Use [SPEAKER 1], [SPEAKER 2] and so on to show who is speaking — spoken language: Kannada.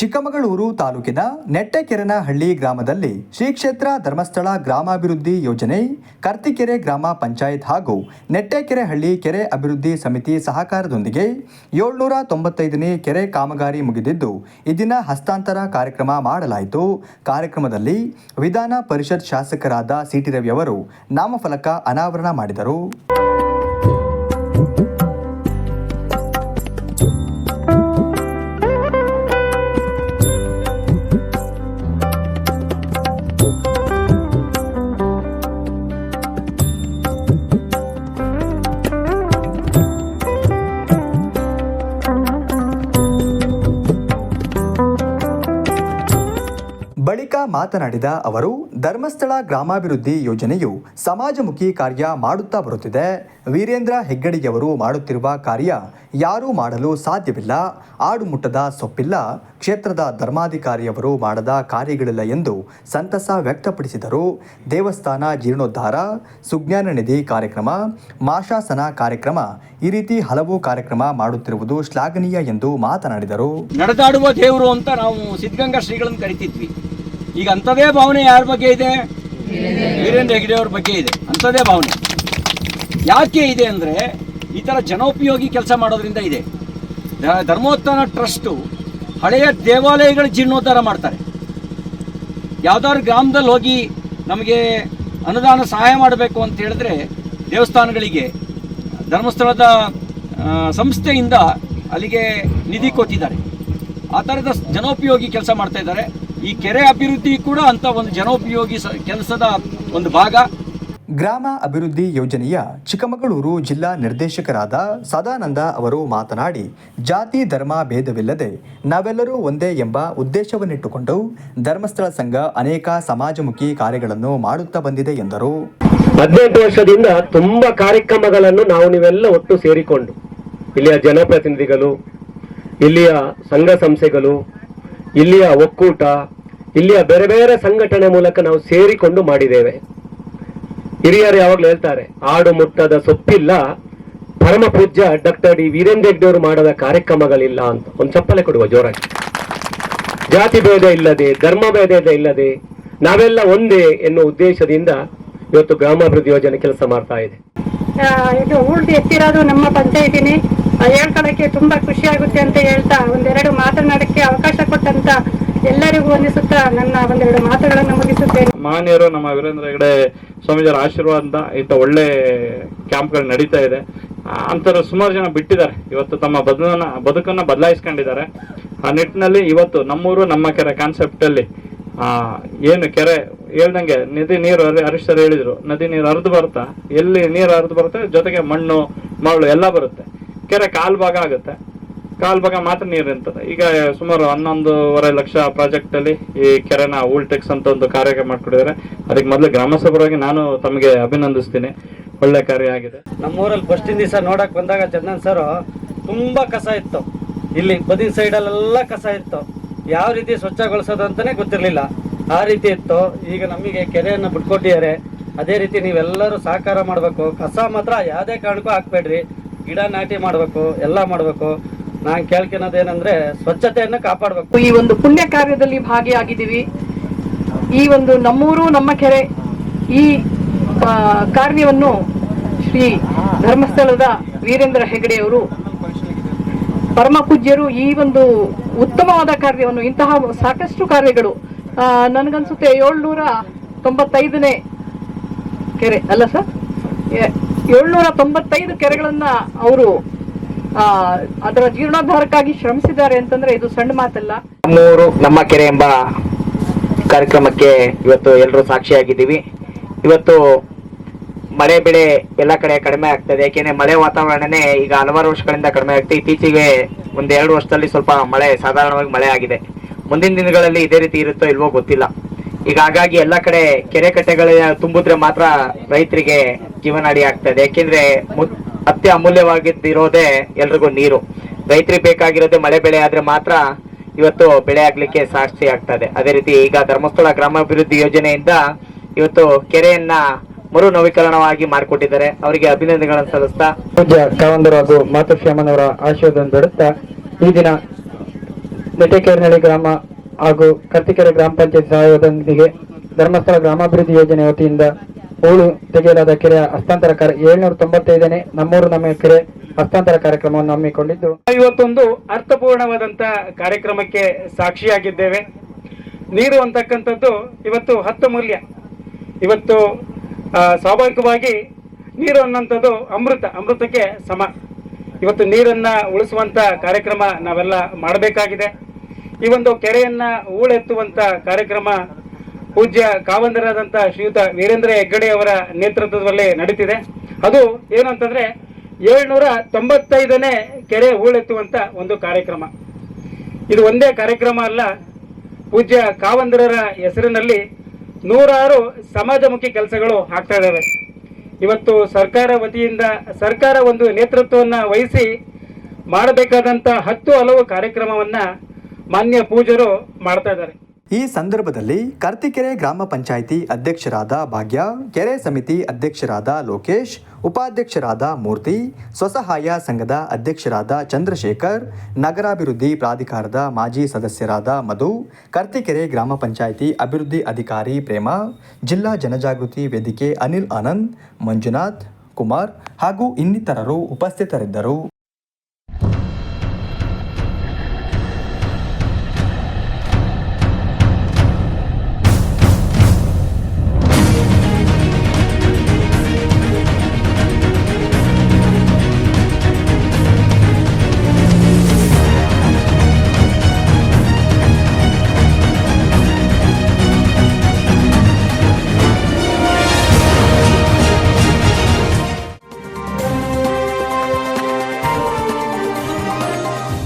[SPEAKER 1] ಚಿಕ್ಕಮಗಳೂರು ತಾಲೂಕಿನ ನೆಟ್ಟೆಕೆರೆನಹಳ್ಳಿ ಗ್ರಾಮದಲ್ಲಿ ಶ್ರೀ ಕ್ಷೇತ್ರ ಧರ್ಮಸ್ಥಳ ಗ್ರಾಮಾಭಿವೃದ್ಧಿ ಯೋಜನೆ, ಕರ್ತಿಕೆರೆ ಗ್ರಾಮ ಪಂಚಾಯತ್ ಹಾಗೂ ನೆಟ್ಟೆಕೆರೆಹಳ್ಳಿ ಕೆರೆ ಅಭಿವೃದ್ಧಿ ಸಮಿತಿ ಸಹಕಾರದೊಂದಿಗೆ ಏಳ್ನೂರ ತೊಂಬತ್ತೈದನೇ ಕೆರೆ ಕಾಮಗಾರಿ ಮುಗಿದಿದ್ದು, ಇದಿನ ಹಸ್ತಾಂತರ ಕಾರ್ಯಕ್ರಮ ಮಾಡಲಾಯಿತು. ಕಾರ್ಯಕ್ರಮದಲ್ಲಿ ವಿಧಾನ ಪರಿಷತ್ ಶಾಸಕರಾದ ಸಿಟಿ ರವಿ ಅವರು ನಾಮಫಲಕ ಅನಾವರಣ ಮಾಡಿದರು. ಮಾತನಾಡಿದ ಅವರು, ಧರ್ಮಸ್ಥಳ ಗ್ರಾಮಾಭಿವೃದ್ಧಿ ಯೋಜನೆಯು ಸಮಾಜಮುಖಿ ಕಾರ್ಯ ಮಾಡುತ್ತಾ ಬರುತ್ತಿದೆ. ವೀರೇಂದ್ರ ಹೆಗ್ಗಡಿಯವರು ಮಾಡುತ್ತಿರುವ ಕಾರ್ಯ ಯಾರೂ ಮಾಡಲು ಸಾಧ್ಯವಿಲ್ಲ. ಆಡುಮುಟ್ಟದ ಸೊಪ್ಪಿಲ್ಲ. ಕ್ಷೇತ್ರದ ಧರ್ಮಾಧಿಕಾರಿಯವರು ಮಾಡದ ಕಾರ್ಯಗಳಿಲ್ಲ ಎಂದು ಸಂತಸ ವ್ಯಕ್ತಪಡಿಸಿದರು. ದೇವಸ್ಥಾನ ಜೀರ್ಣೋದ್ಧಾರ, ಸುಜ್ಞಾನ ನಿಧಿ ಕಾರ್ಯಕ್ರಮ, ಮಾಶಾಸನ ಕಾರ್ಯಕ್ರಮ, ಈ ರೀತಿ ಹಲವು ಕಾರ್ಯಕ್ರಮ ಮಾಡುತ್ತಿರುವುದು ಶ್ಲಾಘನೀಯ ಎಂದು ಮಾತನಾಡಿದರು.
[SPEAKER 2] ನಡೆದಾಡುವ ದೇವರು ಅಂತ ನಾವು ಸಿದ್ಧಗಂಗಾ ಶ್ರೀಗಳನ್ನು ಕರಿತಿದ್ವಿ. ಈಗ ಅಂಥದೇ ಭಾವನೆ ಯಾರ ಬಗ್ಗೆ ಇದೆ? ವೀರೇಂದ್ರ ಹೆಗ್ಡೆ ಅವ್ರ ಬಗ್ಗೆ ಇದೆ. ಅಂಥದೇ ಭಾವನೆ. ಯಾಕೆ ಇದೆ ಅಂದರೆ ಈ ಥರ ಜನೋಪಯೋಗಿ ಕೆಲಸ ಮಾಡೋದ್ರಿಂದ ಇದೆ. ಧರ್ಮೋತ್ಥಾನ ಟ್ರಸ್ಟು ಹಳೆಯ ದೇವಾಲಯಗಳ ಜೀರ್ಣೋದ್ಧಾರ ಮಾಡ್ತಾರೆ. ಯಾವ್ದಾದ್ರು ಗ್ರಾಮದಲ್ಲಿ ಹೋಗಿ ನಮಗೆ ಅನುದಾನ ಸಹಾಯ ಮಾಡಬೇಕು ಅಂತ ಹೇಳಿದ್ರೆ ದೇವಸ್ಥಾನಗಳಿಗೆ, ಧರ್ಮಸ್ಥಳದ ಸಂಸ್ಥೆಯಿಂದ ಅಲ್ಲಿಗೆ ನಿಧಿ ಕೊಟ್ಟಿದ್ದಾರೆ. ಆ ಥರದ ಜನೋಪಯೋಗಿ ಕೆಲಸ ಮಾಡ್ತಾ ಇದ್ದಾರೆ. ಈ ಕೆರೆ ಅಭಿವೃದ್ಧಿ ಕೂಡ ಅಂತ ಒಂದು ಜನೋಪಯೋಗಿ ಕೆಲಸದ ಒಂದು ಭಾಗ.
[SPEAKER 1] ಗ್ರಾಮ ಅಭಿವೃದ್ಧಿ ಯೋಜನೆಯ ಚಿಕ್ಕಮಗಳೂರು ಜಿಲ್ಲಾ ನಿರ್ದೇಶಕರಾದ ಸದಾನಂದ ಅವರು ಮಾತನಾಡಿ ಜಾತಿ ಧರ್ಮ ಭೇದವಿಲ್ಲದೆ ನಾವೆಲ್ಲರೂ ಒಂದೇ ಎಂಬ ಉದ್ದೇಶವನ್ನಿಟ್ಟುಕೊಂಡು ಧರ್ಮಸ್ಥಳ ಸಂಘ ಅನೇಕ ಸಮಾಜಮುಖಿ ಕಾರ್ಯಗಳನ್ನು ಮಾಡುತ್ತಾ ಬಂದಿದೆ ಎಂದರು.
[SPEAKER 3] ಹದಿನೆಂಟು ವರ್ಷದಿಂದ ತುಂಬಾ ಕಾರ್ಯಕ್ರಮಗಳನ್ನು ನಾವು ನೀವೆಲ್ಲ ಒಟ್ಟು ಸೇರಿಕೊಂಡು ಇಲ್ಲಿಯ ಜನಪ್ರತಿನಿಧಿಗಳು ಇಲ್ಲಿಯ ಸಂಘ ಸಂಸ್ಥೆಗಳು ಇಲ್ಲಿಯ ಒಕ್ಕೂಟ ಇಲ್ಲಿಯ ಬೇರೆ ಬೇರೆ ಸಂಘಟನೆ ಮೂಲಕ ನಾವು ಸೇರಿಕೊಂಡು ಮಾಡಿದ್ದೇವೆ. ಹಿರಿಯರು ಯಾವಾಗಲೂ ಹೇಳ್ತಾರೆ, ಆಡು ಮುಟ್ಟದ ಸೊಪ್ಪಿಲ್ಲ, ಪರಮ ಪೂಜ್ಯ ಡಾಕ್ಟರ್ ಡಿ ವೀರೇಂದ್ರ ಹೆಗ್ಡೆ ಅವರು ಮಾಡದ ಕಾರ್ಯಕ್ರಮಗಳಿಲ್ಲ ಅಂತ. ಒಂದು ಚಪ್ಪಲೆ ಕೊಡುವ ಜೋರಾಗಿ. ಜಾತಿ ಭೇದ ಇಲ್ಲದೆ, ಧರ್ಮ ಭೇದ ಇಲ್ಲದೆ, ನಾವೆಲ್ಲ ಒಂದೇ ಎನ್ನುವ ಉದ್ದೇಶದಿಂದ ಇವತ್ತು ಗ್ರಾಮಾಭಿವೃದ್ಧಿ ಯೋಜನೆ ಕೆಲಸ ಮಾಡ್ತಾ ಇದೆ.
[SPEAKER 4] ಇದು ಉಳ್ದು ಎತ್ತಿರೋದು ನಮ್ಮ ಪಂಚಾಯತಿನೇ. ಹೇಳ್ಕೊಳಕ್ಕೆ ತುಂಬಾ ಖುಷಿ ಆಗುತ್ತೆ ಅಂತ ಹೇಳ್ತಾ ಒಂದೆರಡು ಮಾತನಾಡಕ್ಕೆ ಅವಕಾಶ ಕೊಟ್ಟಂತ ಎಲ್ಲರಿಗೂ ವಂದಿಸುತ್ತಾ ನನ್ನ ಒಂದೆರಡು ಮಾತುಗಳನ್ನು ಮುಗಿಸುತ್ತೇನೆ.
[SPEAKER 5] ಮಾನ್ಯರು, ನಮ್ಮ ವೀರೇಂದ್ರ ಹೆಗಡೆ ಸ್ವಾಮೀಜಿಯವರ ಆಶೀರ್ವಾದದಿಂದ ಇಂಥ ಒಳ್ಳೆ ಕ್ಯಾಂಪ್ಗಳು ನಡೀತಾ ಇದೆ. ಅಂತರ ಸುಮಾರು ಜನ ಬಿಟ್ಟಿದ್ದಾರೆ. ಇವತ್ತು ತಮ್ಮ ಬದುಕನ್ನ ಬದುಕನ್ನ ಬದಲಾಯಿಸ್ಕೊಂಡಿದ್ದಾರೆ. ಆ ನಿಟ್ಟಿನಲ್ಲಿ ಇವತ್ತು ನಮ್ಮೂರು, ನಮ್ಮ ಕೆರೆ ಕಾನ್ಸೆಪ್ಟ್ ಅಲ್ಲಿ, ಆ, ಏನು ಕೆರೆ ಹೇಳ್ದಂಗೆ ನದಿ ನೀರು ಹರಿಸ್ತಾರೆ ಹೇಳಿದ್ರು, ನದಿ ನೀರು ಹರಿದು ಬರ್ತಾ, ಎಲ್ಲಿ ನೀರು ಹರಿದು ಬರುತ್ತೆ, ಜೊತೆಗೆ ಮಣ್ಣು, ಮರಳು ಎಲ್ಲ ಬರುತ್ತೆ. ಕೆರೆ ಕಾಲ್ ಭಾಗ ಆಗುತ್ತೆ. ಕಾಲ್ ಭಾಗ ಮಾತ್ರ ನೀರು ನಿಂತದೆ. ಈಗ ಸುಮಾರು ಹನ್ನೊಂದೂವರೆ ಲಕ್ಷ ಪ್ರಾಜೆಕ್ಟ್ ಅಲ್ಲಿ ಈ ಕೆರೆನ ಓಲ್ಟೆಕ್ಸ್ ಅಂತ ಒಂದು ಕಾರ್ಯ ಮಾಡ್ಕೊಂಡಿದ್ದಾರೆ ಅದಕ್ಕೆ ಮೊದಲು ಗ್ರಾಮಸಭರಾಗಿ ನಾನು ತಮಗೆ ಅಭಿನಂದಿಸ್ತೀನಿ. ಒಳ್ಳೆ ಕಾರ್ಯ ಆಗಿದೆ.
[SPEAKER 6] ನಮ್ಮೂರಲ್ಲಿ ಫಸ್ಟ್ ದಿವಸ ನೋಡಕ್ ಬಂದಾಗ ಚಂದನ್ ಸರ್ ತುಂಬಾ ಕಸ ಇತ್ತು. ಇಲ್ಲಿ ಬದಿನ ಸೈಡಲ್ಲೆಲ್ಲ ಕಸ ಇತ್ತು. ಯಾವ ರೀತಿ ಸ್ವಚ್ಛಗೊಳಿಸೋದು ಅಂತಾನೆ ಗೊತ್ತಿರಲಿಲ್ಲ. ಆ ರೀತಿ ಇತ್ತು. ಈಗ ನಮಗೆ ಕೆರೆಯನ್ನು ಬಿಟ್ಕೊಟ್ಟಿದ್ದಾರೆ. ಅದೇ ರೀತಿ ನೀವೆಲ್ಲರೂ ಸಹಕಾರ ಮಾಡಬೇಕು. ಕಸ ಮಾತ್ರ ಯಾವುದೇ ಕಾರಣಕ್ಕೂ ಹಾಕ್ಬೇಡ್ರಿ. ಗಿಡ ನಾಟಿ ಮಾಡಬೇಕು, ಎಲ್ಲ ಮಾಡಬೇಕು. ನಾನು ಕೇಳ್ಕೊಳೋದು ಏನಂದ್ರೆ ಸ್ವಚ್ಛತೆಯನ್ನು ಕಾಪಾಡಬೇಕು.
[SPEAKER 4] ಈ ಒಂದು ಪುಣ್ಯ ಕಾರ್ಯದಲ್ಲಿ ಭಾಗಿಯಾಗಿದ್ದೀವಿ. ಈ ಒಂದು ನಮ್ಮೂರು, ನಮ್ಮ ಕೆರೆ, ಈ ಕಾರ್ಯವನ್ನು ಶ್ರೀ ಧರ್ಮಸ್ಥಳದ ವೀರೇಂದ್ರ ಹೆಗಡೆಯವರು ಪರಮ ಪೂಜ್ಯರು ಈ ಒಂದು ಉತ್ತಮವಾದ ಕಾರ್ಯವನ್ನು, ಇಂತಹ ಸಾಕಷ್ಟು ಕಾರ್ಯಗಳು ನನಗನ್ಸುತ್ತೆ ಏಳ್ನೂರ ತೊಂಬತ್ತೈದನೇ ಕೆರೆ, ಅಲ್ಲ ಸರ್? ಏಳ್ನೂರ ತೊಂಬತ್ತೈದು ಕೆರೆಗಳನ್ನ ಅವರು ಅದರ ಜೀರ್ಣೋದ್ಧಾರಕ್ಕಾಗಿ ಶ್ರಮಿಸಿದ್ದಾರೆ ಅಂತಂದ್ರೆ ಇದು ಸಣ್ಣ ಮಾತಲ್ಲ.
[SPEAKER 7] ನಮ್ಮೂರು, ನಮ್ಮ ಕೆರೆ ಎಂಬ ಕಾರ್ಯಕ್ರಮಕ್ಕೆ ಇವತ್ತು ಎಲ್ಲರೂ ಸಾಕ್ಷಿಯಾಗಿದ್ದೀವಿ. ಇವತ್ತು ಮಳೆ ಬೆಳೆ ಎಲ್ಲ ಕಡೆ ಕಡಿಮೆ ಆಗ್ತದೆ. ಯಾಕೆಂದ್ರೆ ಮಳೆ ವಾತಾವರಣನೇ ಈಗ ಹಲವಾರು ವರ್ಷಗಳಿಂದ ಕಡಿಮೆ ಆಗ್ತದೆ ಇತ್ತೀಚೆಗೆ ಒಂದೆರಡು ವರ್ಷದಲ್ಲಿ ಸ್ವಲ್ಪ ಮಳೆ, ಸಾಧಾರಣವಾಗಿ ಮಳೆ ಆಗಿದೆ. ಮುಂದಿನ ದಿನಗಳಲ್ಲಿ ಇದೇ ರೀತಿ ಇರುತ್ತೋ ಇಲ್ವೋ ಗೊತ್ತಿಲ್ಲ. ಈಗ ಹಾಗಾಗಿ ಎಲ್ಲ ಕಡೆ ಕೆರೆ ಕಟ್ಟೆಗಳ ತುಂಬಿದ್ರೆ ಮಾತ್ರ ರೈತರಿಗೆ ಜೀವನಾಡಿ ಆಗ್ತದೆ. ಯಾಕೆಂದ್ರೆ ಮು- ಅತಿ ಅಮೂಲ್ಯವಾಗಿದ್ದಿರೋದೇ ಎಲ್ರಿಗೂ ನೀರು. ರೈತರಿಗೆ ಬೇಕಾಗಿರೋದೇ ಮಳೆ ಬೆಳೆ ಆದ್ರೆ ಮಾತ್ರ ಇವತ್ತು ಬೆಳೆ ಆಗ್ಲಿಕ್ಕೆ ಸಾಕ್ಷಿ ಆಗ್ತದೆ. ಅದೇ ರೀತಿ ಈಗ ಧರ್ಮಸ್ಥಳ ಗ್ರಾಮಾಭಿವೃದ್ಧಿ ಯೋಜನೆಯಿಂದ ಇವತ್ತು ಕೆರೆಯನ್ನ ಮರು ನವೀಕರಣವಾಗಿ ಮಾಡಿಕೊಟ್ಟಿದ್ದಾರೆ ಅವರಿಗೆ ಅಭಿನಂದನೆಗಳನ್ನು ಸಲ್ಲಿಸ್ತಾ
[SPEAKER 6] ಪೂಜ್ಯ ಕಾವಂದರು ಹಾಗೂ ಮಾತೃಶ್ಯಾಮನವರ ಆಶೀರ್ವಾದವನ್ನು ಬಿಡುತ್ತಾ ಈ ದಿನ
[SPEAKER 8] ನೆಟೆಕೆರೆನಳ್ಳಿ ಗ್ರಾಮ ಹಾಗೂ ಕರ್ತಿಕೆರೆ ಗ್ರಾಮ ಪಂಚಾಯತ್ ಸಹಯೋಗದೊಂದಿಗೆ ಧರ್ಮಸ್ಥಳ ಗ್ರಾಮಾಭಿವೃದ್ಧಿ ಯೋಜನೆ ವತಿಯಿಂದ ಹೂಳು ತೆಗೆಯಲಾದ ಕೆರೆಯ ಹಸ್ತಾಂತರ ಏಳ್ನೂರ ತೊಂಬತ್ತೈದನೇ ನಮ್ಮೂರು ನಮ್ಮ ಕೆರೆ ಹಸ್ತಾಂತರ ಕಾರ್ಯಕ್ರಮವನ್ನು ಹಮ್ಮಿಕೊಂಡಿದ್ದು.
[SPEAKER 6] ಇವತ್ತೊಂದು ಅರ್ಥಪೂರ್ಣವಾದಂತ ಕಾರ್ಯಕ್ರಮಕ್ಕೆ ಸಾಕ್ಷಿಯಾಗಿದ್ದೇವೆ. ನೀರು ಅಂತಕ್ಕಂಥದ್ದು ಇವತ್ತು ಹತ್ತು ಮೌಲ್ಯ. ಇವತ್ತು ಸ್ವಾಭಾವಿಕವಾಗಿ ನೀರು ಅನ್ನೋಂಥದ್ದು ಅಮೃತ, ಅಮೃತಕ್ಕೆ ಸಮ. ಇವತ್ತು ನೀರನ್ನ ಉಳಿಸುವಂತ ಕಾರ್ಯಕ್ರಮ ನಾವೆಲ್ಲ ಮಾಡಬೇಕಾಗಿದೆ. ಈ ಒಂದು ಕೆರೆಯನ್ನ ಹೂಳೆತ್ತುವಂತ ಕಾರ್ಯಕ್ರಮ ಪೂಜ್ಯ ಕಾವಂದರಾದಂಥ ಶ್ರೀಯುತ ವೀರೇಂದ್ರ ಹೆಗ್ಗಡೆ ಅವರ ನೇತೃತ್ವದಲ್ಲಿ ನಡೀತಿದೆ. ಅದು ಏನು ಅಂತಂದ್ರೆ ಏಳ್ನೂರ ತೊಂಬತ್ತೈದನೇ ಕೆರೆ ಹೂಳೆತ್ತುವಂತ ಒಂದು ಕಾರ್ಯಕ್ರಮ. ಇದು ಒಂದೇ ಕಾರ್ಯಕ್ರಮ ಅಲ್ಲ, ಪೂಜ್ಯ ಕಾವಂದರರ ಹೆಸರಿನಲ್ಲಿ ನೂರಾರು ಸಮಾಜಮುಖಿ ಕೆಲಸಗಳು ಆಗ್ತಾ ಇದ್ದಾವೆ ಇವತ್ತು ಸರ್ಕಾರ ವತಿಯಿಂದ, ಸರ್ಕಾರ ಒಂದು ನೇತೃತ್ವವನ್ನ ವಹಿಸಿ ಮಾಡಬೇಕಾದಂತ ಹತ್ತು ಹಲವು ಕಾರ್ಯಕ್ರಮವನ್ನ ಮಾನ್ಯ ಪೂಜರು ಮಾಡ್ತಾ ಇದ್ದಾರೆ.
[SPEAKER 1] ಈ ಸಂದರ್ಭದಲ್ಲಿ ಕರ್ತಿಕೆರೆ ಗ್ರಾಮ ಪಂಚಾಯಿತಿ ಅಧ್ಯಕ್ಷರಾದ ಭಾಗ್ಯ, ಕೆರೆ ಸಮಿತಿ ಅಧ್ಯಕ್ಷರಾದ ಲೋಕೇಶ್, ಉಪಾಧ್ಯಕ್ಷರಾದ ಮೂರ್ತಿ, ಸ್ವಸಹಾಯ ಸಂಘದ ಅಧ್ಯಕ್ಷರಾದ ಚಂದ್ರಶೇಖರ್, ನಗರಾಭಿವೃದ್ಧಿ ಪ್ರಾಧಿಕಾರದ ಮಾಜಿ ಸದಸ್ಯರಾದ ಮಧು, ಕರ್ತಿಕೆರೆ ಗ್ರಾಮ ಪಂಚಾಯಿತಿ ಅಭಿವೃದ್ಧಿ ಅಧಿಕಾರಿ ಪ್ರೇಮ, ಜಿಲ್ಲಾ ಜನಜಾಗೃತಿ ವೇದಿಕೆ ಅನಿಲ್ ಆನಂದ್, ಮಂಜುನಾಥ್ ಕುಮಾರ್ ಹಾಗೂ ಇನ್ನಿತರರು ಉಪಸ್ಥಿತರಿದ್ದರು.